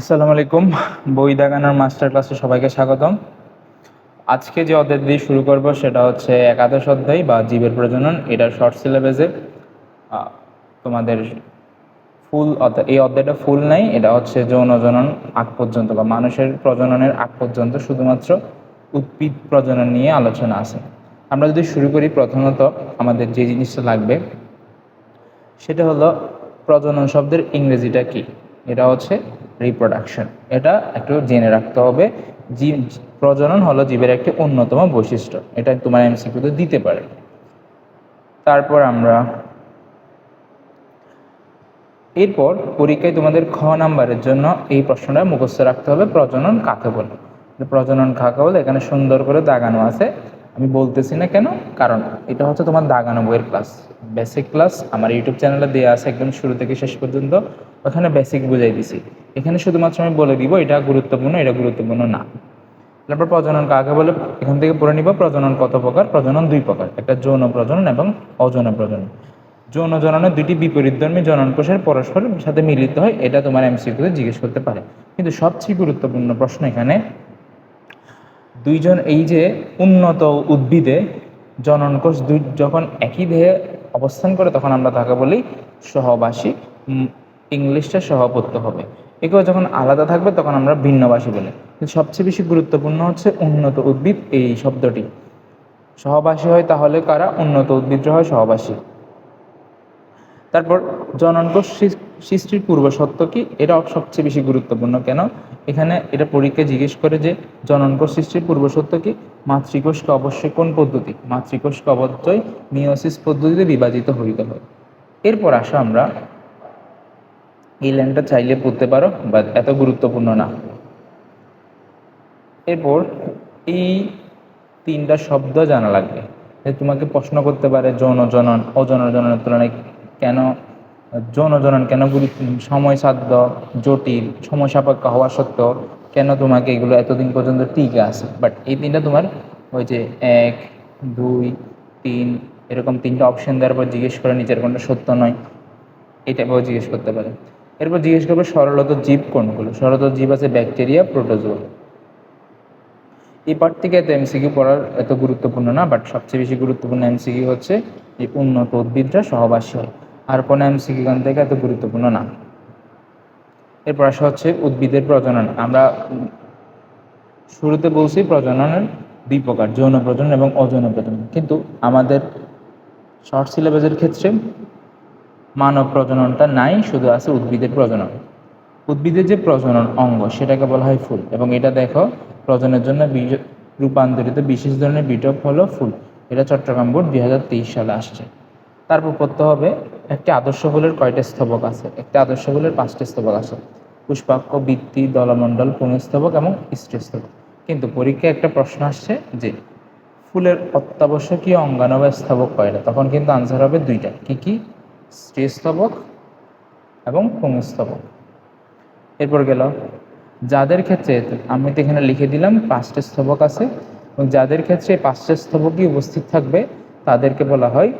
আসসালামু আলাইকুম। বই দাগানোর মাস্টার ক্লাসে সবাইকে স্বাগতম। আজকে যে অধ্যায় দিয়ে শুরু করব সেটা হচ্ছে একাদশ অধ্যায় বা জীবের প্রজনন। এটা শর্ট সিলেবাসে তোমাদের ফুল এই অধ্যায়টা ফুল নাই, এটা হচ্ছে যৌন জনন আগ পর্যন্ত বা মানুষের প্রজননের আগ পর্যন্ত শুধুমাত্র উদ্ভিদ প্রজনন নিয়ে আলোচনা আছে। আমরা যদি শুরু করি, প্রথমত আমাদের যে জিনিসটা লাগবে, সেটা হলো প্রজনন শব্দের ইংরেজিটা কি? এটা হচ্ছে রিপ্রোডাকশন এটা একটু জেনে রাখতে হবে, জীব, প্রজনন হলো জীবের একটি অন্যতম বৈশিষ্ট্য। এটা তোমার এমসিকিউতে দিতে পারে। তারপর আমরা, এরপর পরীক্ষায় তোমাদের খ নাম্বারের জন্য এই প্রশ্নটা মুখস্থ রাখতে হবে, প্রজনন কাকে বলে? প্রজনন কাকে বলে? এখানে সুন্দর করে দাগানো আছে। আমি বলতেছি না কেন? কারণ এটা হচ্ছে তোমার দাগানো বইয়ের ক্লাস বেসিক ক্লাস আমার ইউটিউব চ্যানেলে দেওয়া আছে একদম শুরু থেকে শেষ পর্যন্ত। ওখানে বেসিক বুঝাই দিছি। এখানে শুধুমাত্র আমি বলে দিব, এটা গুরুত্বপূর্ণ এটা গুরুত্বপূর্ণ না। তারপর প্রজনন কাকে বলে? এখান থেকে পড়ে নিব, প্রজনন কত প্রকার? প্রজনন দুই প্রকার, একটা যৌন প্রজনন এবং অযৌন প্রজনন। যৌন জননের দুইটি বিপরীতধর্মী জনন কোষের পরস্পর সাথে মিলিত হয়, এটা তোমার এমসিকিউতে জিজ্ঞেস করতে পারে। কিন্তু সবচেয়ে গুরুত্বপূর্ণ প্রশ্ন এখানে, দুইজন এই যে উন্নত উদ্ভিদে জনন কোষ দুই যখন একই দেহে অবস্থান করে, তখন আমরা তাকে বলি সহবাসী ইংলিশটা সহপত্য হবে। এগুলো যখন আলাদা থাকবে তখন আমরা ভিন্নবাসী বলি। সবচেয়ে বেশি গুরুত্বপূর্ণ হচ্ছে উন্নত উদ্ভিদ এই শব্দটি। সহবাসী হয় তাহলে কারা? উন্নত উদ্ভিদরা হয় সহবাসী। তারপর জননকোষ সৃষ্টির পূর্ব সত্য কি? এটা সবচেয়ে বেশি গুরুত্বপূর্ণ। কেন? এখানে এটা পরীক্ষায় জিজ্ঞেস করে যে জননকোষ সৃষ্টির পূর্ব সত্য কি? মাতৃকোষকে অবশ্যই কোন পদ্ধতি? মাতৃকোষকে অবশ্যই মিওসিস পদ্ধতিতে বিভাজিত হইতে হয়। এরপর আসা আমরা এই লাইনটা চাইলে পড়তে পারো বা এত গুরুত্বপূর্ণ না। এরপর এই তিনটা শব্দ জানা লাগবে। যে তোমাকে প্রশ্ন করতে পারে যৌন জনন জননের তুলনায় কেন যৌন জনন কেন সময় সাধ্য, জটিল, সময় সাপেক্ষ হওয়া সত্ত্বেও কেন তোমাকে এগুলো এতদিন পর্যন্ত টিকে আছে? বাট এই তিনটা তোমার ওই যে এক, দুই, তিন, এরকম তিনটা অপশন দেওয়ার পর জিজ্ঞেস করে, নিজের কোনটা সত্য নয়। টাইপেও জিজ্ঞেস করতে পারে। এরপর জিজ্ঞেস করবে সরলত জীব কোনগুলো? সরলত জীব আছে ব্যাকটেরিয়া প্রোটোজোয়া এই পার্ট থেকে এত এমসিকিউ পড়ার এত গুরুত্বপূর্ণ না বাট সবচেয়ে বেশি গুরুত্বপূর্ণ এমসিকিউ হচ্ছে যে উন্নত উদ্ভিদরা সহবাসী। হয় আর কোনো এমসিকিউ গান থেকে এত গুরুত্বপূর্ণ না। এরপর আসা হচ্ছে উদ্ভিদের প্রজনন। আমরা শুরুতে বলছি প্রজননের দুই প্রকার, যৌন প্রজনন এবং অযৌন প্রজনন। কিন্তু আমাদের শর্ট সিলেবাসের ক্ষেত্রে মানব প্রজননটা নাই, শুধু আছে উদ্ভিদের প্রজনন। উদ্ভিদের যে প্রজনন অঙ্গ, সেটাকে বলা হয় ফুল। এবং এটা দেখো প্রজনের জন্য রূপান্তরিত বিশেষ ধরনের বিটপ হলো ফুল। এটা চট্টগ্রাম বোর্ড দুই হাজার তেইশ সালে আসছে। তারপর পড়তে হবে, একটি আদর্শ ফুলের কয়টা স্তবক আছে? একটি আদর্শ ফুলের পাঁচটি স্তবক আছে। পুষ্পাক্ষ, বৃত্তি, দলমণ্ডল পুংস্তবক এবং স্ত্রীস্তবক। কিন্তু পরীক্ষায় একটা প্রশ্ন আসছে যে, ফুলের অত্যাবশ্যকীয় অঙ্গাণু বা স্তবক কয়টা? তখন কিন্তু আনসার হবে দুইটা। কি কি? স্ত্রীস্তবক এবং পুংস্তবক এরপর গেল, যাদের ক্ষেত্রে আমি তো এখানে লিখে দিলাম পাঁচটা স্তবক আছে এবং যাদের ক্ষেত্রে পাঁচটা স্তবকই উপস্থিত থাকবে, তাদেরকে বলা হয়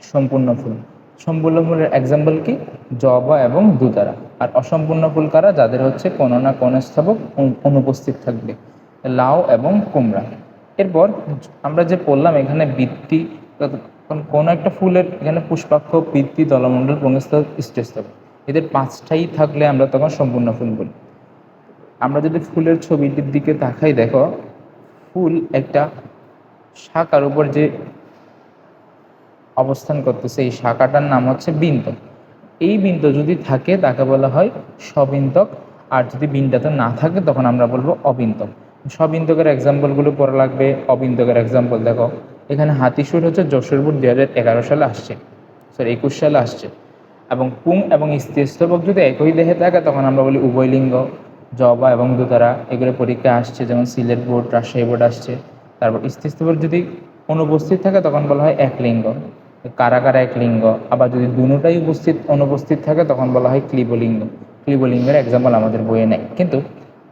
সম্পূর্ণ ফুল। সম্পূর্ণ ফুলের এক্সাম্পল কি? জবা এবং দুতারা আর অসম্পূর্ণ ফুল কারা? যাদের হচ্ছে কোনো না কোনো স্তবক অনু- অনুপস্থিত থাকবে। লাউ এবং কুমড়া। এরপর আমরা যে পড়লাম এখানে বৃত্তি তখন কোনো একটা ফুলের এখানে পুষ্পাক্ষ বৃত্তি দলমণ্ডল পুংস্তবক স্টেস্তবক এদের পাঁচটাই থাকলে আমরা তখন সম্পূর্ণ ফুল বলি। আমরা যদি ফুলের ছবিটির দিকে তাকাই, দেখো, ফুল একটা শাখার উপর যে অবস্থান করতেছে, এই শাখাটার নাম হচ্ছে বিন্ত এই বিন্ত যদি থাকে, তাকে বলা হয় সবিন্তক। আর যদি বিনটাতে না থাকে, তখন আমরা বলব অবিন্তক। সবিন্তকের এক্সাম্পলগুলো পড়া লাগবে। অবিন্তকের এক্সাম্পল দেখো। এখানে হাতিসুর হচ্ছে যশোরপুর দুই হাজার এগারো সালে আসছে সরি একুশ সালে আসছে। এবং পুং এবং স্থিরস্তবক যদি একই দেহে থাকে, তখন আমরা বলি উভয় লিঙ্গ জবা এবং দুতারা, এগুলো পরীক্ষা আসছে, যেমন সিলেট বোর্ড রাজশাহী বোর্ড আসছে। তারপর স্থিরস্তবক যদি অনুপস্থিত থাকে, তখন বলা হয় এক লিঙ্গ কারা কারা এক লিঙ্গ আবার যদি দুটোটাই উপস্থিত, অনুপস্থিত থাকে, তখন বলা হয় ক্লিবলিঙ্গ। ক্লিবলিঙ্গের এক্সাম্পল আমাদের বইয়ে নেয় কিন্তু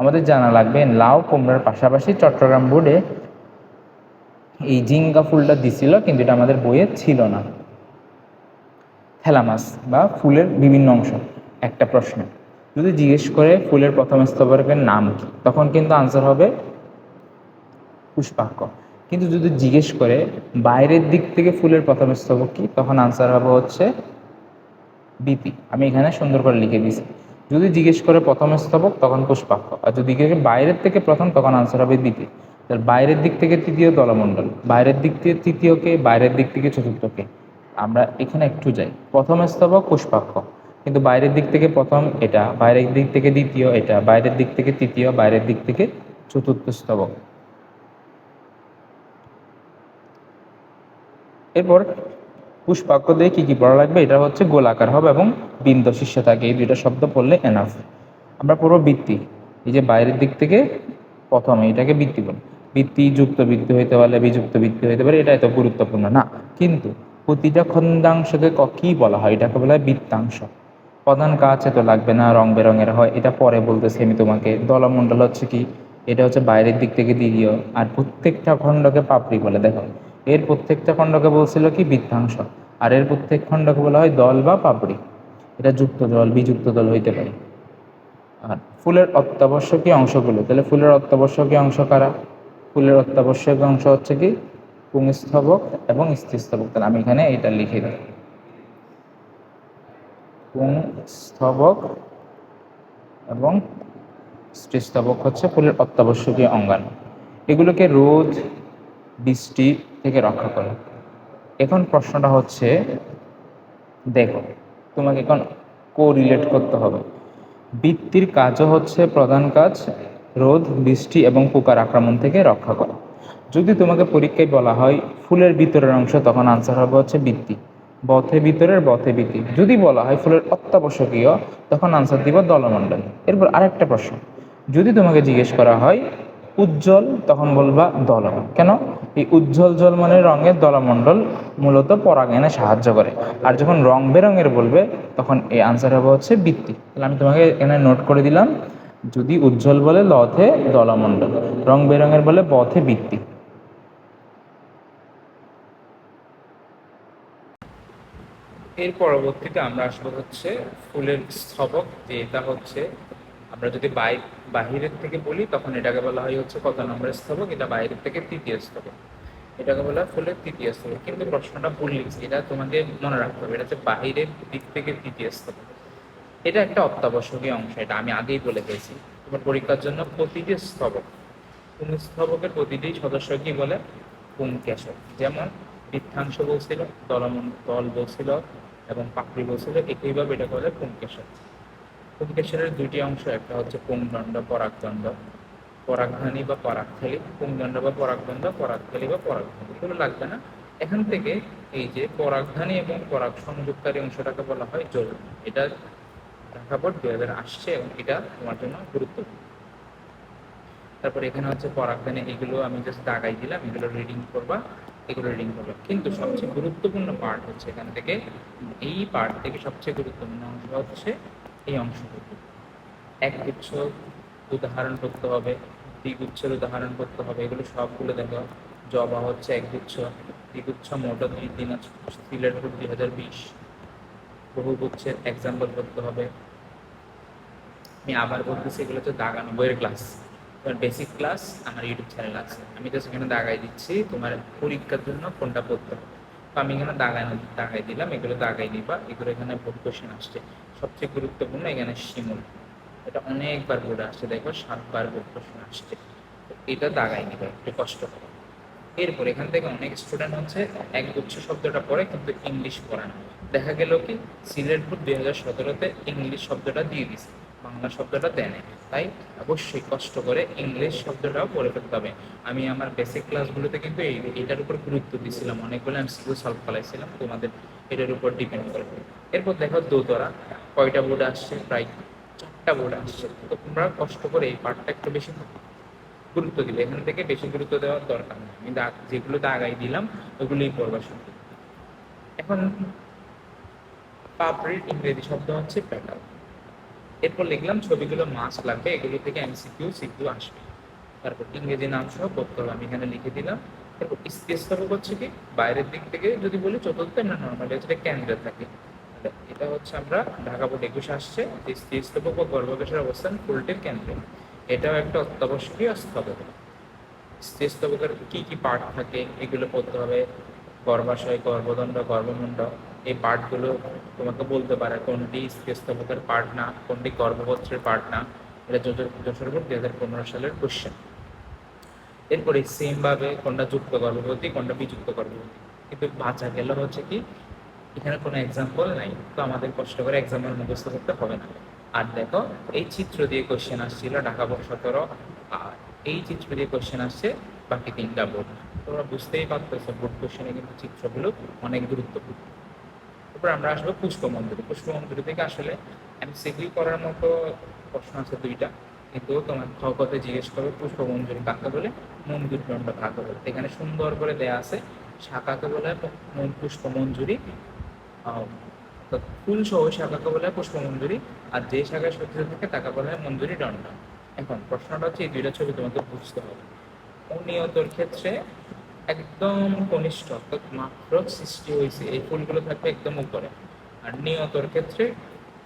আমাদের জানা লাগবে লাউ কুমড়ার পাশাপাশি চট্টগ্রাম বোর্ডে এই জিঙ্গা ফুলটা দিছিল, কিন্তু এটা আমাদের বইয়ে ছিল না। থ্যালামাস বা ফুলের বিভিন্ন অংশ। একটা প্রশ্ন, যদি জিজ্ঞেস করে ফুলের প্রথম স্তবকের নাম কি, তখন কিন্তু আনসার হবে পুষ্পাক্ষ কিন্তু যদি জিজ্ঞেস করে বাইরের দিক থেকে ফুলের প্রথম স্তবক কি, তখন আনসার হবে হচ্ছে বিপি আমি এখানে সুন্দর করে লিখে দিয়েছি। যদি জিজ্ঞেস করে প্রথম স্তবক, তখন পুষ্পাক্ষ আর যদি বাইরের থেকে প্রথম, তখন আনসার হবে দ্বিতীয় তাহলে বাইরের দিক থেকে তৃতীয় দলমণ্ডল বাইরের দিক থেকে তৃতীয়কে বাইরের দিক থেকে চতুর্থকে আমরা এখানে একটু যাই। প্রথম স্তবক পুষ্পাক্ষ কিন্তু বাইরের দিক থেকে প্রথম এটা, বাইরের দিক থেকে দ্বিতীয় এটা, বাইরের দিক থেকে তৃতীয়, বাইরের দিক থেকে চতুর্থ স্তবক এরপর পুষ্পাক্ষ দিয়ে কি কি পড়া লাগবে? এটা হচ্ছে গোলাকার হবে এবং বিন্দু শীর্ষে থাকে এই দুইটা শব্দ পড়লে এনাফ আমরা পুরো বৃত্তি, এই যে বাইরের দিক থেকে প্রথমে এটাকে বৃত্তি বলি বৃত্তি যুক্ত বৃত্তি হইতে পারে বিযুক্ত বৃত্তি হইতে পারে এটা এত গুরুত্বপূর্ণ। না, কিন্তু প্রতিটা খন্দাংশকে ক- বলা হয়? এটাকে বলা হয় বৃত্তাংশ। প্রধান কাজ এত লাগবে না, রং বেরঙের হয়। এটা পরে বলতেছি আমি তোমাকে। দলমণ্ডল হচ্ছে কি? এটা হচ্ছে বাইরের দিক থেকে দ্বিতীয়। আর প্রত্যেকটা খণ্ডকে পাপড়ি বলে। দেখো, এর প্রত্যেকটা খণ্ডকে বলছিল কি? বৃত্তাংশ। আর এর প্রত্যেক খণ্ডকে বলা হয় দল বা পাপড়ি। এটা যুক্ত দল, বিযুক্ত দল হইতে পারে। আর ফুলের অত্যাবশ্যকীয় অংশগুলো। তাহলে ফুলের অত্যাবশ্যকীয় অংশ কারা? ফুলের অত্যাবশ্যকীয় অংশ হচ্ছে কি? পুংস্তবক এবং স্থিস্তবক তাহলে আমি এখানে এটা লিখে দিই। পুংস্তবক এবং স্ত্রীস্তবক হচ্ছে ফুলের অত্যাবশ্যকীয় অঙ্গাণু। এগুলোকে রোদ বৃষ্টি থেকে রক্ষা করে। এখন প্রশ্নটা হচ্ছে, দেখো, তোমাকে এখন কো রিলেট করতে হবে। বৃত্তির কাজও হচ্ছে প্রধান কাজ রোদ, বৃষ্টি এবং পোকার আক্রমণ থেকে রক্ষা করে। যদি তোমাকে পরীক্ষায় বলা হয় ফুলের ভিতরের অংশ, তখন আনসার হবে হচ্ছে বৃত্তি বথে ভিতরের বথে বৃত্তি যদি বলা হয় ফুলের অত্যাবশ্যকীয়, তখন আনসার দিব দলমণ্ডল। এরপর আরেকটা প্রশ্ন। যদি তোমাকে জিজ্ঞেস করা হয় উজ্জ্বল, তখন বলবা দলন কেন? এই উজ্জ্বল জল মানে রঙের দলমণ্ডল মূলত পরাগায়নে সাহায্য করে। আর যখন রং বেরঙের বলবে, তখন এই আনসার হবে হচ্ছে বৃত্তি তাহলে আমি তোমাকে এখানে নোট করে দিলাম। যদি উজ্জ্বল বলে লথে দলমণ্ডল, রং বেরঙের বলে পথে বৃত্তি এর পরবর্তীতে আমরা আসব হচ্ছে ফুলের স্তবক যে এটা হচ্ছে আমরা যদি বাই, বাহিরের থেকে বলি, তখন এটাকে বলা হয় হচ্ছে কত নম্বরের স্তবক, এটা বাইরের থেকে তৃতীয় স্তবক। এটাকে বলা হয় ফুলের তৃতীয় স্তবক। কিন্তু প্রশ্নটা ভুল লিখছি, এটা তোমাকে মনে রাখতে হবে, এটা হচ্ছে বাহিরের দিক থেকে তৃতীয় স্তবক। এটা একটা অত্যাবশ্যকীয় অংশ, এটা আমি আগেই বলে গেছি তোমার পরীক্ষার জন্য প্রতিটি স্তবক, কোন স্তবকের প্রতিটি সদস্য কি বলে? পুংকেশক যেমন বৃত্তাংশ বলছিল দলমন দল বলছিল এবং পাপড়ি বলছিল, একইভাবে এটা বলে পুংকেশক পুংকেশরের দুইটি অংশ, একটা হচ্ছে পুংদণ্ড, পরাগদণ্ড। পরাগধানী বা পরাগথালী পুংদণ্ড বা পরাগদণ্ড পরাগথালী বা পরাগধানী। এগুলো লাগবে না। এখান থেকে এই যে পরাগধানী এবং পরাগ সংযোগকারী অংশটাকে বলা হয় জল এটা বোর্ড দুই হাজার আসছে এবং এটা তোমার জন্য গুরুত্বপূর্ণ তারপর এখানে হচ্ছে পরাগধানী এগুলো আমি জাস্ট দাগাই দিলাম এগুলো রিডিং করবা এগুলো রিডিং করবা কিন্তু সবচেয়ে গুরুত্বপূর্ণ পার্ট হচ্ছে এখান থেকে এই পার্ট থেকে সবচেয়ে গুরুত্বপূর্ণ অংশ হচ্ছে এই অংশটুকু একগুচ্ছ উদাহরণ করতে হবে দ্বিগুচ্ছের উদাহরণ করতে হবে এগুলো সবগুলো দেখো জবা হচ্ছে একগুচ্ছ দ্বিগুচ্ছ মোটর দুই দিন আছে সিলেট দুই হাজার বিশ বহুগুচ্ছের এক্সাম্পল করতে হবে আমি আবার বলতেছি এগুলো হচ্ছে দাগানো বইয়ের ক্লাস তোমার বেসিক ক্লাস আমার ইউটিউব চ্যানেল আছে। আমি তো সেখানে দাগাই দিচ্ছি, তোমার পরীক্ষার জন্য কোনটা পড়তে হবে। তো আমি এখানে দাগানো দাগাই দিলাম, এগুলো দাগাই দিবা এগুলো এখানে ভোট কোশ্চেন আসছে। সবচেয়ে গুরুত্বপূর্ণ এখানে শিমুল। এটা অনেকবার বোর্ডে আসছে দেখো সাতবার ভোট কোশ্চেন আসছে। এটা দাগাই নিবা, একটু কষ্ট করে। এরপর এখান থেকে অনেক স্টুডেন্ট হচ্ছে এক একগুচ্ছ শব্দটা পড়ে, কিন্তু ইংলিশ পড়ে না। দেখা গেল কি, সিলেট বোর্ড দুই হাজার সতেরোতে ইংলিশ শব্দটা দিয়ে দিছে। বাংলা শব্দটা দেয়। তাই অবশ্যই কষ্ট করে ইংলিশ শব্দটাও পড়ে ফেলতে হবে। আমি আমার বেসিক ক্লাসগুলোতে কিন্তু এই, এটার উপর গুরুত্ব দিয়েছিলাম অনেকগুলো আমি সিকিউ সলভ করাইছিলাম। তোমাদের এটার উপর ডিপেন্ড করে। এরপর দেখো দোতরা। কয়টা বোর্ড আসছে? প্রায় চারটা বোর্ড আসছে। তো তোমরা কষ্ট করে এই পার্টটা একটু বেশি গুরুত্ব দিলে। এখান থেকে বেশি গুরুত্ব দেওয়ার দরকার নেই। আমি যেগুলোতে আগাই দিলাম, ওগুলোই পড়বা শুধু এখন পাপড়ির ইংরেজি শব্দ হচ্ছে প্যাটাল এরপর লিখলাম, ছবিগুলো মাস্ক লাগবে, এগুলো থেকে এমসিকিউ সিকিউ আসবে। তারপর ইংরেজি নাম সহ করতে হবে, আমি এখানে লিখে দিলাম। এরপর স্পেস স্তবক হচ্ছে কি? বাইরের দিক থেকে যদি বলি চতুর্থ, না নর্মালি হচ্ছে কেন্দ্রে থাকে। এটা- হচ্ছে আমরা ঢাকা বোর্ড একুশে আসছে, যে স্থিরস্তবক ও গর্ভকেশের অবস্থান, ফুলটির কেন্দ্রে এটাও একটা অত্যাবশ্যকীয় স্তবক স্থিরস্তবকের কী কী পার্ট থাকে, এগুলো পড়তে হবে। গর্ভাশয়, গর্ভদণ্ড গর্ভমুণ্ড এই পার্টগুলো তোমাকে বলতে পারে, কোনটি স্থিরস্তবকের পার্ট না, কোনটি গর্ভপত্রের পার্ট না, এটা যশোর বোর্ড দুই হাজার পনেরো সালের কোশ্চেন এরপরে সেম ভাবে কোনটা যুক্ত গর্ভবতী, কোনটা বিযুক্ত গর্ভবতী। কিন্তু বাঁচা গেল হচ্ছে কি, এখানে কোনো এক্সাম্পল নাই, তো আমাদের কষ্ট করে এক্সাম্পল মুখস্থ করতে হবে না। আর দেখো, এই চিত্র দিয়ে কোশ্চেন আসছিল ঢাকা বোর্ড সতেরো, আর এই চিত্র দিয়ে কোশ্চেন আসছে বাকি তিনটা বোর্ড। তোমরা বুঝতেই পারতেছো, বোর্ড কোশ্চেনে কিন্তু চিত্রগুলো অনেক গুরুত্বপূর্ণ। তারপর আমরা আসব পুষ্প মন্দিরে। পুষ্প মন্দির থেকে আসলে এমসিকিউ করার মতো প্রশ্ন আছে দুইটা। কিন্তু তোমার খগতে জিজ্ঞেস করবে পুষ্প মঞ্জুরি কাকে বলে? মন্দির দণ্ড কাকে বলে? এখানে সুন্দর করে দেয়া আছে, শাখাকে বলে পুষ্প মঞ্জুরি ফুল সহ শাখাকে বলে পুষ্প মঞ্জুরি আর যে শাখায় সজ্জিত থাকে তাকে বলে মঞ্জুরি দণ্ড। এখন প্রশ্নটা হচ্ছে, এই দুইটা ছবি তোমাকে বুঝতে হবে। অনিয়তর ক্ষেত্রে একদম কনিষ্ঠ, অর্থাৎ মাত্র সৃষ্টি হয়েছে। এই ফুলগুলো থাকবে একদম উপরে। আর নিয়তর ক্ষেত্রে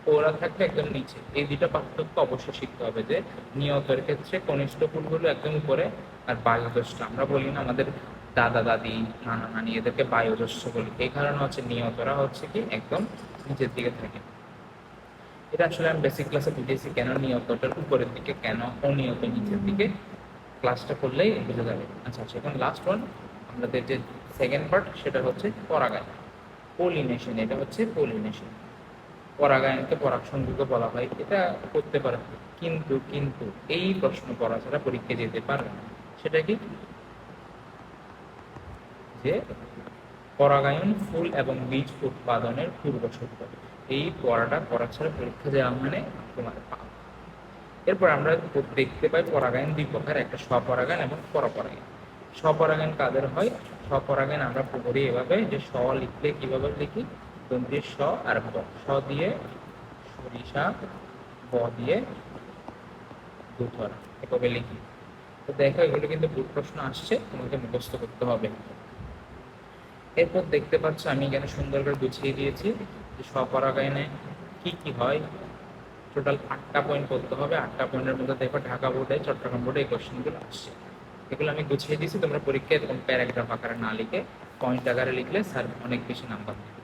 ওরা থাকবে একদম নিচে। এই দুইটা পার্থক্য অবশ্যই শিখতে হবে যে নিয়তের ক্ষেত্রে কনিষ্ঠ ফুলগুলো একদম উপরে আর বায়ুদোষ্ট আমরা বলি না আমাদের দাদা, দাদি, নানা, নানি এদেরকে বায়ুদস্য বলি। এই কারণে হচ্ছে নিয়তরা হচ্ছে কি একদম নিচের দিকে থাকে। এটা আসলে আমি বেসিক ক্লাসে বুঝিয়েছি কেন নিয়তটার উপরের দিকে, কেন অনিয়ত নিচের দিকে। ক্লাসটা করলেই বুঝে যাবে। আচ্ছা আচ্ছা এখন লাস্ট ওয়ান আমাদের যে সেকেন্ড পার্ট সেটা হচ্ছে পরাগায়ন। পলিনেশন এটা হচ্ছে পলিনেশন পরাগায়নকে পরাগ বলা হয়। এটা করতে পারে। কিন্তু কিন্তু এই প্রশ্ন পড়া ছাড়া পরীক্ষা যেতে পারবে না। সেটা কি? যে পরাগায়ন ফুল এবং বীজ উৎপাদনের পূর্ব শর্ত এই পড়াটা পড়া ছাড়া পরীক্ষা দেওয়া মানে তোমার এরপর আমরা দেখতে পাই, পরাগায়ন দুই প্রকার একটা স্বপরাগায়ন এবং পরপরাগায়ন। স্বপরাগায়ন কাদের হয়? স্বপরাগায়ন আমরা পড়ি এভাবে যে স লিখলে কীভাবে লিখি? দন্তের স আর ব। স দিয়ে সরিষা, ব দিয়ে দুধরা এভাবে লিখি। তো দেখো, এগুলো কিন্তু ভুল প্রশ্ন আসছে, তোমাকে মুখস্থ করতে হবে। এরপর দেখতে পাচ্ছ আমি এখানে সুন্দর করে গুছিয়ে দিয়েছি যে স্বপরাগায়নে কি কি হয়। টোটাল আটটা পয়েন্ট করতে হবে। আটটা পয়েন্টের মধ্যে দেখো ঢাকা বোর্ডে, চট্টগ্রাম বোর্ডে এই কোশ্চেনগুলো আসছে। এগুলো আমি গুছিয়ে দিয়েছি, তোমরা পরীক্ষায় এরকম প্যারাগ্রাফ আকারে না লিখে পয়েন্ট আকারে লিখলে স্যার অনেক বেশি নাম্বার দেবে।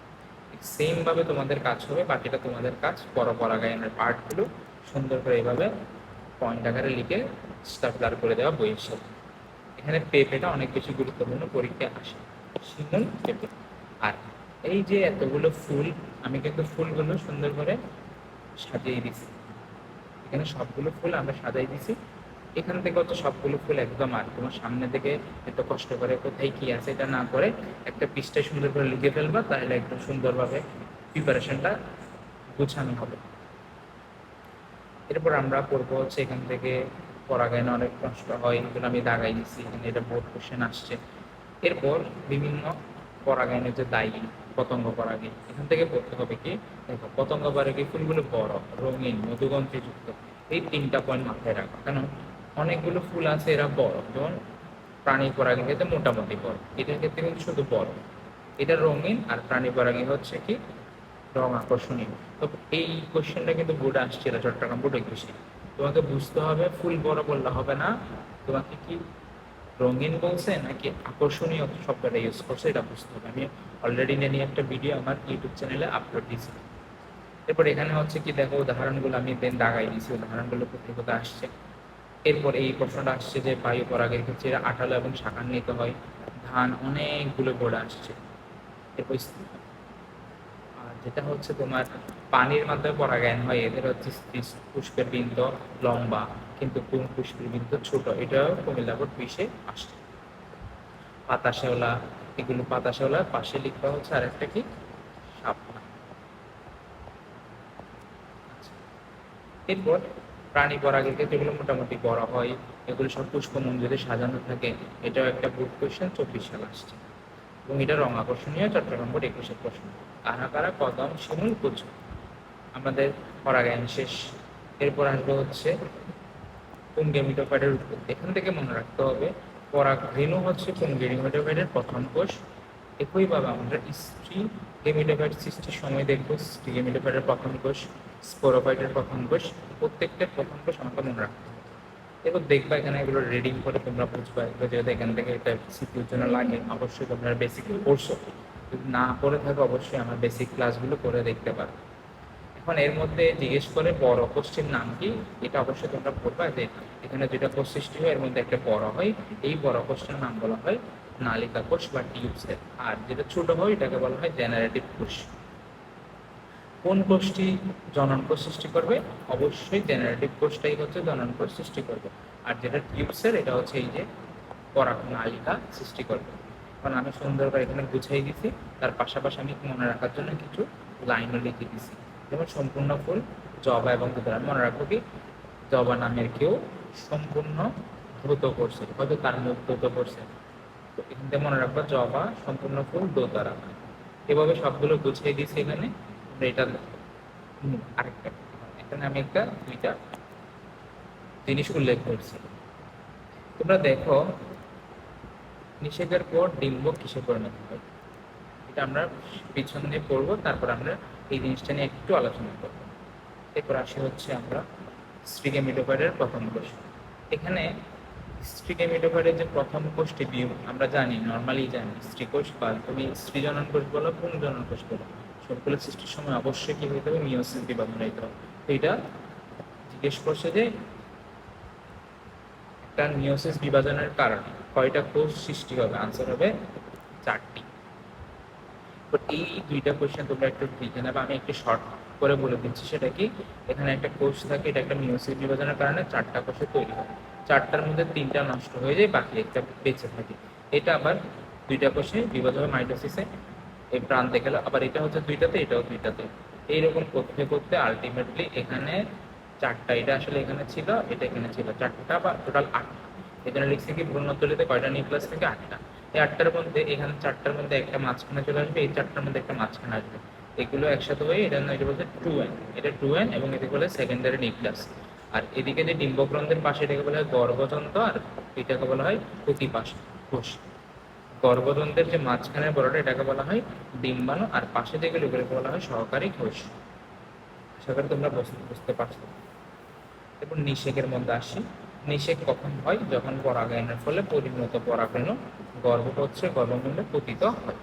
সেমভাবে তোমাদের কাজ হবে, বাকিটা তোমাদের কাজ। পরপরাগায়নের পার্টগুলো সুন্দর করে এইভাবে পয়েন্ট আকারে লিখে স্টাপলার করে দেওয়া বইয়ের সাথে। এখানে পেপেটা অনেক বেশি গুরুত্বপূর্ণ, পরীক্ষায় আসে। শিমুল পেঁপে আর এই যে এতগুলো ফুল, আমি কিন্তু ফুলগুলো সুন্দর করে সাজিয়ে দিছি। এখানে সবগুলো ফুল আমরা সাজাই দিছি। এখান থেকে হচ্ছে সবগুলো ফুল একদম আর তোমার সামনে থেকে এত কষ্ট করে কোথায় কি আছে এটা না করে একটা পৃষ্ঠায় সুন্দর করে লিখে ফেলবা, তাহলে একদম সুন্দরভাবে প্রিপারেশনটা গুছানো হবে। এরপর আমরা পড়ব হচ্ছে এখান থেকে পরাগায়ন অনেক কষ্ট হয়, এগুলো আমি দাগাই দিচ্ছি এখানে এটা বোর্ড কোশ্চেন আসছে। এরপর বিভিন্ন পরাগায়নের যে দায়ী পতঙ্গ পরাগী এখান থেকে পড়তে হবে কি? দেখো, পতঙ্গ পরাগী ফুলগুলো বড়, রঙিন মধুগন্থি যুক্ত। এই তিনটা পয়েন্ট মাথায় রাখো। কেন? অনেকগুলো ফুল আছে, এরা বড়। যেমন প্রাণী পরাগী ক্ষেত্রে মোটামুটি বড়। এটার ক্ষেত্রে কিন্তু শুধু বড়। এটা রঙিন আর প্রাণী পরাগী হচ্ছে কি? রং আকর্ষণীয়। তো এই কোশ্চেনটা কিন্তু বোর্ডে আসছিল চট্টগ্রাম বোর্ডে একুশে। তোমাকে বুঝতে হবে, ফুল বড় বললে হবে না। তোমাকে কি রঙিন বলছে নাকি আকর্ষণীয় শব্দটা ইউজ করছে এটা বুঝতে হবে। আমি অলরেডি নিয়ে একটা ভিডিও আমার ইউটিউব চ্যানেলে আপলোড দিয়েছি। এরপর এখানে হচ্ছে কি, দেখো উদাহরণগুলো আমি দেন দাগাই দিয়েছি, উদাহরণগুলো কোথায় কোথায় আসছে। এরপর এই প্রশ্নটা আসছে যে বায়ু পরাগের ক্ষেত্রে আঠালো এবং শাখান্বিত হয়, ধান অনেকগুলো বোর্ড আসছে। এরপর আর যেটা হচ্ছে তোমার পানির মাধ্যমে পরাগায়ন হয়, এদের হচ্ছে পুষ্পের বিন্দু লম্বা। কিন্তু কোন পুষ্পের বিন্দু ছোট? এটাও কুমিল্লা বোর্ড বিশে আসছে। পাতা শেওলা এগুলো পাতা শেওলার পাশে লিখতে হচ্ছে আর একটা কি? সাপনা আচ্ছা। এরপর প্রাণী পরাগের ক্ষেত্রে এগুলো মোটামুটি বড় হয়। এগুলো সব পুষ্প মঞ্জুরে সাজানো থাকে। এটাও একটা বুক কোয়েশ্চেন চব্বিশ সাল আসছে। এবং এটা রং আকর্ষণীয়, চট্টগ্রাম বোর্ড একুশের প্রশ্ন। কারা কারা কদম শিমুল কুচু আমাদের পরাগায়ন শেষ। এরপর আসবে হচ্ছে পুঙ্গেমিটোফাইডের উৎপত্তি এখান থেকে মনে রাখতে হবে পরাগ রেণু হচ্ছে পুঙ্গেমিটোফাইডের প্রথম কোষ। একইভাবে আমরা স্ত্রী স্টিগেমিটোফাইট সৃষ্টির সময় দেখব স্টিগেমিটোফাইটের প্রথম কোষ স্পোরোফাইটের প্রথম কোষ প্রত্যেকটা প্রথম কোষ আমাকে মনে রাখতে হবে। এবার দেখবা এখানে এগুলো রিডিং করে তোমরা বুঝবা। এগুলো যেহেতু এখান থেকে এটা সিকিউর জন্য লাগে, অবশ্যই তোমরা বেসিক পড়ছো যদি না পড়ে থাকো, অবশ্যই আমার বেসিক ক্লাসগুলো করে দেখতে পারো। এখন এর মধ্যে জিজ্ঞেস করে বড় কোষ্ঠীর নাম কি? এটা অবশ্যই তোমরা পড়বা। যে এখানে দুইটা কোষ সৃষ্টি হয়, এর মধ্যে একটা বড় হয়। এই বড় কোষটার নাম বলা হয় নালিকা কোষ বা টিউব সেল আর যেটা ছোট হয়, এটাকে বলা হয় জেনারেটিভ কোষ। কোন কোষটি জনন কোষ সৃষ্টি করবে? অবশ্যই জেনারেটিভ কোষটাই হচ্ছে জনন কোষ সৃষ্টি করবে। আর যেটা টিউব সেল এটা হচ্ছে এই যে পরাগ নালিকা সৃষ্টি করবে। এখন আমি সুন্দর করে এখানে গুছাই দিছি। তার পাশাপাশি আমি মনে রাখার জন্য কিছু লাইনও লিখে দিছি। যেমন সম্পূর্ণ ফুল, জবা এবং দুধরা মনে রাখব কি, জবা নামের কেউ সম্পূর্ণ দ্রুত করছে হয়তো তার মুখ দ্রুত করছে তো এখান থেকে মনে রাখব জবা, সম্পূর্ণ ফুল, দোতারা। এভাবে সবগুলো গুছিয়ে দিয়েছি এখানে এটা আরেকটা। এখানে আমি একটা, দুইটা জিনিস উল্লেখ করছি। তোমরা দেখো নিষেধের পর ডিম্ব কিসে পরিণত হয়? এটা আমরা পিছন দিয়ে পড়ব, তারপর আমরা এই জিনিসটা নিয়ে একটু আলোচনা করব। এরপর আসি হচ্ছে আমরা স্ট্রিগেমিটোফাইডের প্রথম কোষ এখানে স্ট্রিগেমিটোফাইডের যে প্রথম কোষটি বিউ আমরা জানি নর্মালি জানি স্ত্রীকোষ বা তুমি স্ত্রীজনন কোষ বলো পুংজনন কোষ বলো। সবগুলো সৃষ্টির সময় অবশ্যই কী হইতে হবে মিওসিস বিভাজন হইতে হবে তো এটা জিজ্ঞেস করছে যে একটা মিওসিস বিভাজনের কারণে কয়টা কোষ সৃষ্টি হবে? আনসার হবে চারটি। তো এই দুইটা কোশ্চেন তোমরা একটু দেখে নেবে, আমি একটু শর্ট করে বলে দিচ্ছি সেটা কি, এখানে একটা কোষ থাকে, এটা একটা মিওসিস বিভাজনের কারণে চারটা কোষে তৈরি হয়। চারটার মধ্যে তিনটা নষ্ট হয়ে যায়, বাকি একটা বেঁচে থাকে। এটা আবার দুইটা কোষে বিভাজন হয় মাইটোসিসে এই প্রান্তে গেল, আবার এটা হচ্ছে দুইটাতে, এটাও দুইটাতে। এইরকম করতে করতে আলটিমেটলি এখানে চারটা, এটা আসলে এখানে ছিল, এটা এখানে ছিল, চারটা বা টোটাল আটটা। এখানে লিখছে কি ভ্রূণতলিতে কয়টা নিউক্লিয়াস থেকে? আটটা। এই আটটার মধ্যে, এখানে চারটার মধ্যে একটা মাঝখানে চলে আসবে, এই চারটার মধ্যে একটা মাঝখানে আসবে। এগুলো একসাথে হয়ে, এটা না এটা বলছে টু এন এটা টু এন এবং এটাকে বলে সেকেন্ডারি নিউক্লিয়াস আর এদিকে যে ডিম্বগ্রন্থের পাশে এটাকে বলা হয় গর্ভযন্ত্র আর এটাকে বলা হয় প্রতিপাশ কোষ। গর্ভযন্ত্রের যে মাঝখানের বড়টা এটাকে বলা হয় ডিম্বাণু, আর পাশে যেগুলো এগুলোকে বলা হয় সহকারী কোষ। আশা করি তোমরা বুঝতে পারছ। এরপর নিষেকের মধ্যে আসি। নিষেক কখন হয়? যখন পরাগায়নের ফলে পরিণত পরাগরেণু গর্ভপত্রে গর্ভমূল্যে পতিত হয়।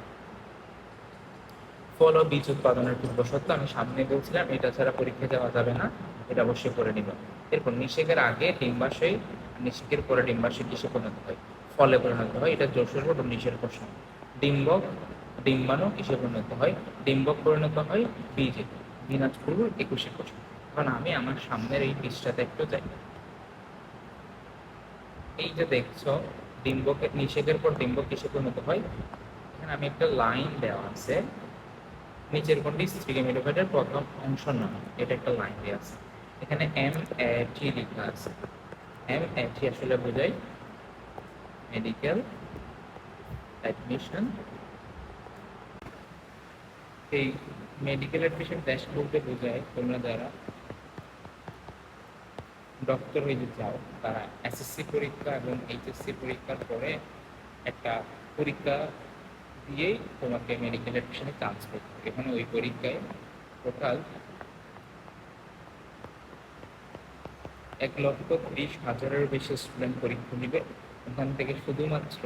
ফল ও বীজ উৎপাদনের পূর্বশর্ত আমি সামনে বলছিলাম, এটা ছাড়া পরীক্ষা দেওয়া যাবে না, এটা অবশ্যই করে নিব। এরপর নিষেকের আগে ডিম্বাশয়, নিষেকের পরে ডিম্বাশয় কিসে পরিণত হয়? ফলে পরিণত হয়, এটা যশোর ও নিষের প্রশ্ন। ডিম্বক, ডিম্বাণু কিসে পরিণত হয়? ডিম্বক পরিণত হয় বীজে। দিনাজপুর একুশে প্রশ্ন। কারণ আমি আমার সামনের এই পৃষ্ঠাতে একটু যাই। এই যে দেখছ, ডিম্বকে, নিষেকের পর ডিম্ব কিসে পরিণত হয়? এখানে আমি একটা লাইন দেওয়া আছে। নিচের কোনটি? স্ট্রিগেমিটোফাইটের প্রথম অংশ নয় এটা একটা লাইন দেওয়া আছে। এখানে এম, এ, টি লেখা আছে। এম, এ, টি আসলে বোঝায় মেডিকেল অ্যাডমিশন এই মেডিকেল অ্যাডমিশন বলতে বোঝায় তোমরা যারা ডক্টর হয়ে যাও, তারা এসএসসি পরীক্ষা এবং এইচএসসি পরীক্ষার পরে একটা পরীক্ষা দিয়েই তোমাকে মেডিকেল অ্যাডমিশনে চান্স পেতে হবে। এখানে ওই পরীক্ষায় টোটাল এক লক্ষ ত্রিশ হাজারের বেশি স্টুডেন্ট পরীক্ষা দিবে ওখান থেকে শুধুমাত্র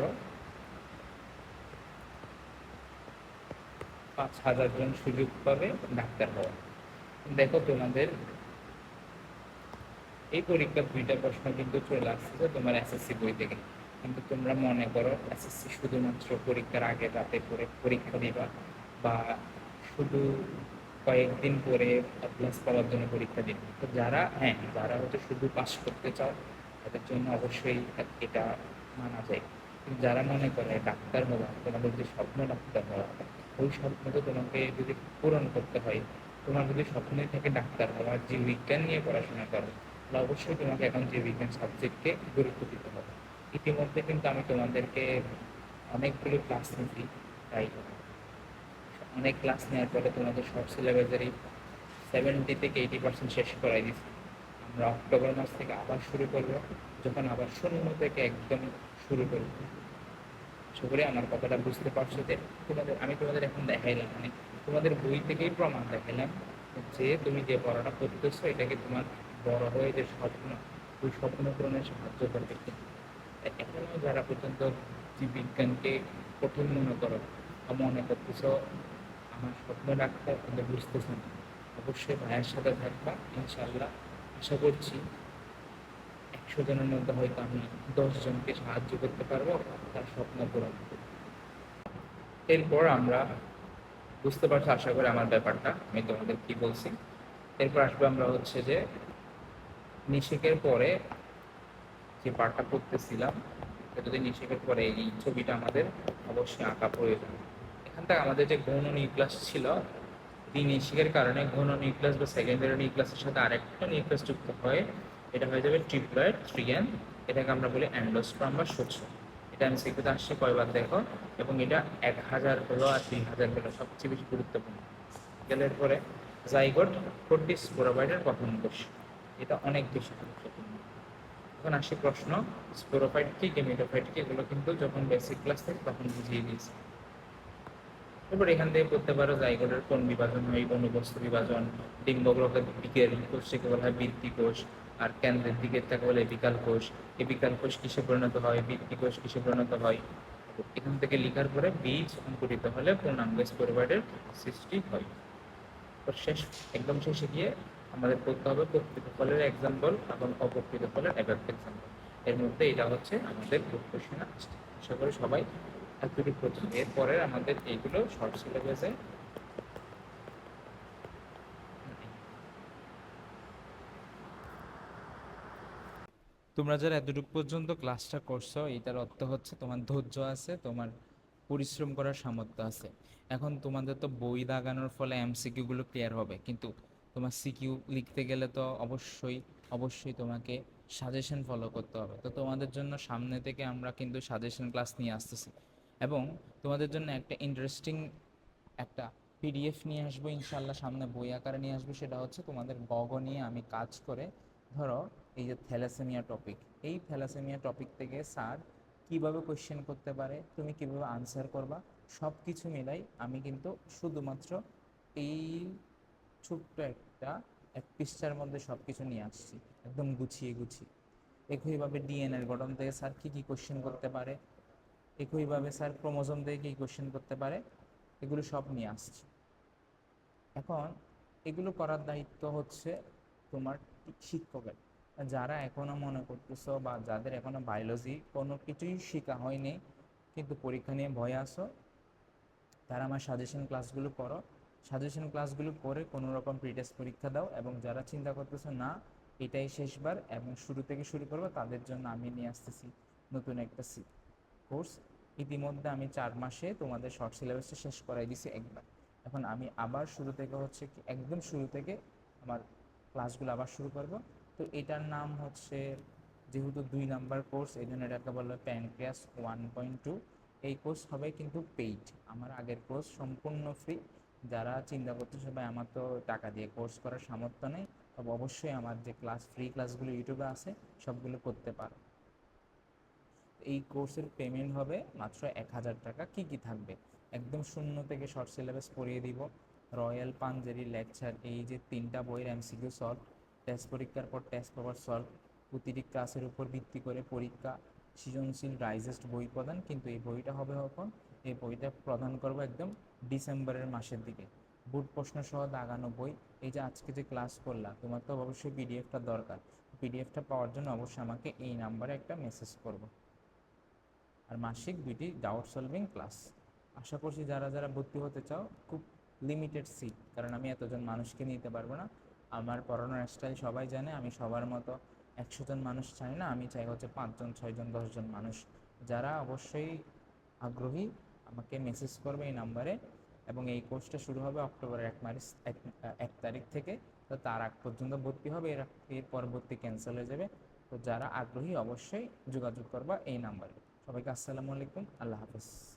পাঁচ হাজার জন সুযোগ পাবে ডাক্তার হওয়ার দেখো তোমাদের এই পরীক্ষার দুইটা প্রশ্ন কিন্তু চলে আসছে তোমার এসএসসি বই থেকে। কিন্তু তোমরা মনে করো এসএসসি শুধুমাত্র পরীক্ষার আগে রাতে করে পরীক্ষা দিবা বা শুধু কয়েকদিন পরে ক্লাস করার জন্য পরীক্ষা দিবে। তো যারা হ্যাঁ যারা হয়তো শুধু পাস করতে চাও, তাদের জন্য অবশ্যই এটা মানা যায়। কিন্তু যারা মনে করে ডাক্তার হওয়া তোমাদের যে স্বপ্ন ডাক্তার হওয়া, ওই স্বপ্ন তো তোমাকে যদি পূরণ করতে হয়, তোমার যদি স্বপ্নই থাকে ডাক্তার হওয়া, যে বিজ্ঞান নিয়ে পড়াশোনা করো তাহলে অবশ্যই তোমাকে এখন যে বিজ্ঞান সাবজেক্টকে গুরুত্ব দিতে হবে। ইতিমধ্যে কিন্তু আমি তোমাদেরকে অনেকগুলো ক্লাস নিয়েছি, তাই অনেক ক্লাস নেওয়ার পরে তোমাদের সব সিলেবাসেরই সেভেন্টি থেকে এইটি পার্সেন্ট শেষ করাই দিচ্ছি আমরা অক্টোবর মাস থেকে আবার শুরু করব, যখন আবার শূন্য থেকে একদম শুরু করব। আশা আমার কথাটা বুঝতে পারছ যে তোমাদের, আমি তোমাদের এখন দেখাইলাম মানে তোমাদের বই থেকেই প্রমাণ দেখাইলাম যে তুমি যে পড়াটা করতেছো এটাকে তোমার বড় হয়ে যে স্বপ্ন, ওই স্বপ্ন পূরণে সাহায্য করবে কিনা এখনও যারা পর্যন্ত জীববিজ্ঞানকে কঠিন মনে করো মনে করতেছো, আমার স্বপ্ন রাখতে কিন্তু বুঝতেছো না, অবশ্যই ভাইয়ের সাথে থাকবা ইনশাল্লাহ আশা করছি একশো জনের মধ্যে হয়তো আমি দশ জনকে সাহায্য করতে পারব, তার স্বপ্ন পূরণ। এরপর আমরা বুঝতে পারছ, আশা করি আমার ব্যাপারটা, আমি তোমাদের কি বলছি। এরপর আসবে আমরা হচ্ছে যে নিষেকের পরে যে পার্টটা করতেছিলাম যদি নিষেকের পরে এই ছবিটা আমাদের অবশ্যই আঁকা প্রয়োজন। এখান থেকে আমাদের যে গৌণ নিউক্লাস ছিল, এই নিষেকের কারণে গৌণ নিউক্লাস বা সেকেন্ডারি নিউক্লাসের সাথে আরেকটা নিউক্লাস যুক্ত হয়, এটা হয়ে যাবে ট্রিপ্লয়েড থ্রিয়ান এটাকে আমরা বলি অ্যান্ডোস্পার্ম বা সূত্র এটা আমি শিখতে আসছি কয়বার দেখো, এবং এটা এক হাজার হলো আর তিন হাজার হলো সবচেয়ে বেশি গুরুত্বপূর্ণ। গেলের পরে জাইগোট ফোর্টিস প্রোভাইডার গঠন কোষ। এটা অনেক বেশি গুরুত্বপূর্ণ। এখন আসি প্রশ্ন স্পোরোফাইট কি গেমিটোফাইট কি, এগুলো কিন্তু যখন বেসিক ক্লাস থেকে তখন বুঝিয়ে দিয়েছি। এরপর এখান থেকে করতে পারো জাইগোটের কোন বিভাজন হয়, অনুবস্তু বিভাজন ডিম্বগ্রহের দিকের কোষটিকে বলা হয় বৃত্তি কোষ, আর কেন্দ্রের দিকের তাকে বলে এপিকাল কোষ। এপিকাল কোষ কিসে পরিণত হয়? বৃত্তি কোষ কিসে পরিণত হয়? এখান থেকে লিখার পরে বীজ অঙ্কুরিত হলে পূর্ণাঙ্গ স্পোরোফাইটের সৃষ্টি হয়। শেষ, একদম শেষে গিয়ে আমাদের করতে হবে প্রকৃত ফলের এক্সাম্পল এবং অপ্রকৃত ফলের অ্যাবাক্ট এক্সাম্পল এর মধ্যে এটা হচ্ছে আমাদের কোশ্চেন আসছে আশা করি সবাই এতটুকু পর্যন্ত এরপরে আমাদের এইগুলো শর্ট সিলেবাসে তোমরা যারা এতটুকু পর্যন্ত ক্লাসটা করছ, এটার অর্থ হচ্ছে তোমার ধৈর্য আছে, তোমার পরিশ্রম করার সামর্থ্য আছে। এখন তোমাদের তো বই দাগানোর ফলে এমসিকিউগুলো ক্লিয়ার হবে। কিন্তু তোমার সিকিউ লিখতে গেলে তো অবশ্যই অবশ্যই তোমাকে সাজেশন ফলো করতে হবে। তো তোমাদের জন্য সামনে থেকে আমরা কিন্তু সাজেশন ক্লাস নিয়ে আসতেছি। এবং তোমাদের জন্য একটা ইন্টারেস্টিং একটা পিডিএফ নিয়ে আসব ইনশাল্লাহ সামনে বই আকারে নিয়ে আসব। সেটা হচ্ছে তোমাদের গগ নিয়ে আমি কাজ করে, ধরো এই যে থ্যালাসেমিয়া টপিক এই থ্যালাসেমিয়া টপিক থেকে স্যার কীভাবে কোয়েশ্চেন করতে পারে, তুমি কীভাবে আনসার করবা সব কিছু মিলাই আমি কিন্তু শুধুমাত্র এই ছোট্ট একটা এক পৃষ্ঠার মধ্যে সব কিছু নিয়ে আসছি, একদম গুছিয়ে গুছিয়ে। একইভাবে ডিএনএর গঠন থেকে স্যার কী কী কোয়েশ্চেন করতে পারে, একইভাবে স্যার ক্রোমোজোম থেকে কী কোয়েশ্চেন করতে পারে, এগুলো সব নিয়ে আসছি। এখন এগুলো করার দায়িত্ব হচ্ছে তোমার শিক্ষকের। যারা এখনও মনে করতেছো বা যাদের এখনও বায়োলজি কোনো কিছুই শেখা হয়নি, কিন্তু পরীক্ষা নিয়ে ভয় আসো তারা আমার সাজেশন ক্লাসগুলো করো। সাজেশন ক্লাসগুলো করে কোনো রকম প্রিটেস্ট পরীক্ষা দাও এবং যারা চিন্তা করতেছো না, এটাই শেষবার এবং শুরু থেকে শুরু করব, তাদের জন্য আমি নিয়ে আসতেছি নতুন একটা কোর্স ইতিমধ্যে আমি চার মাসে তোমাদের শর্ট সিলেবাসটা শেষ করাই দিছি একবার। এখন আমি আবার শুরু থেকে হচ্ছে কি, একদম শুরু থেকে আমার ক্লাসগুলো আবার শুরু করব। তো এটার নাম হচ্ছে, যেহেতু দুই নাম্বার কোর্স এই জন্য এটাকে বলল প্যানক্রিয়াস ওয়ান পয়েন্ট টু এই কোর্স হবে কিন্তু পেইড আমার আগের কোর্স সম্পূর্ণ ফ্রি যারা চিন্তা করতে সবাই আমার তো টাকা দিয়ে কোর্স করার সামর্থ্য নেই, তবে অবশ্যই আমার যে ক্লাস ফ্রি ক্লাসগুলো ইউটিউবে আছে, সবগুলো করতে পারো। এই কোর্সের পেমেন্ট হবে মাত্র এক হাজার টাকা। কি কি থাকবে? একদম শূন্য থেকে শর্ট সিলেবাস পড়িয়ে দিব। রয়্যাল পাঞ্জেরি লেকচার, এই যে তিনটা বইয়ের এমসিকিউ সলভ টেস্ট পরীক্ষার পর টেস্ট পেপার সলভ প্রতিটি ক্লাসের উপর ভিত্তি করে পরীক্ষা, সৃজনশীল ডাইজেস্ট বই প্রদান, কিন্তু এই বইটা হবে কখন? এই বইটা প্রদান করব একদম ডিসেম্বরের মাসের দিকে। বুট প্রশ্ন সহ দাগানো বই, এই যে আজকে যে ক্লাস করলাম, তোমার তো অবশ্যই পিডিএফটা দরকার। পিডিএফটা পাওয়ার জন্য অবশ্যই আমাকে এই নাম্বারে একটা মেসেজ করব। আর মাসিক দুইটি ডাউট সলভিং ক্লাস আশা করছি যারা যারা ভর্তি হতে চাও, খুব লিমিটেড সিট কারণ আমি এতজন মানুষকে নিতে পারব না। আমার পড়ানোর স্টাইল সবাই জানে, আমি সবার মতো একশো জন মানুষ চাই না, আমি চাই হচ্ছে পাঁচজন, ছয়জন, দশজন মানুষ। যারা অবশ্যই আগ্রহী আমাকে মেসেজ করবে এই নাম্বারে এবং এই কোর্সটা শুরু হবে অক্টোবরের এক মার্চ, এক তারিখ থেকে। তো তার আগ পর্যন্ত ভর্তি হবে, এর এর পরবর্তী ক্যান্সেল হয়ে যাবে। তো যারা আগ্রহী অবশ্যই যোগাযোগ করবা এই নাম্বারে সবাইকে আসসালামু আলাইকুম, আল্লাহ হাফিজ।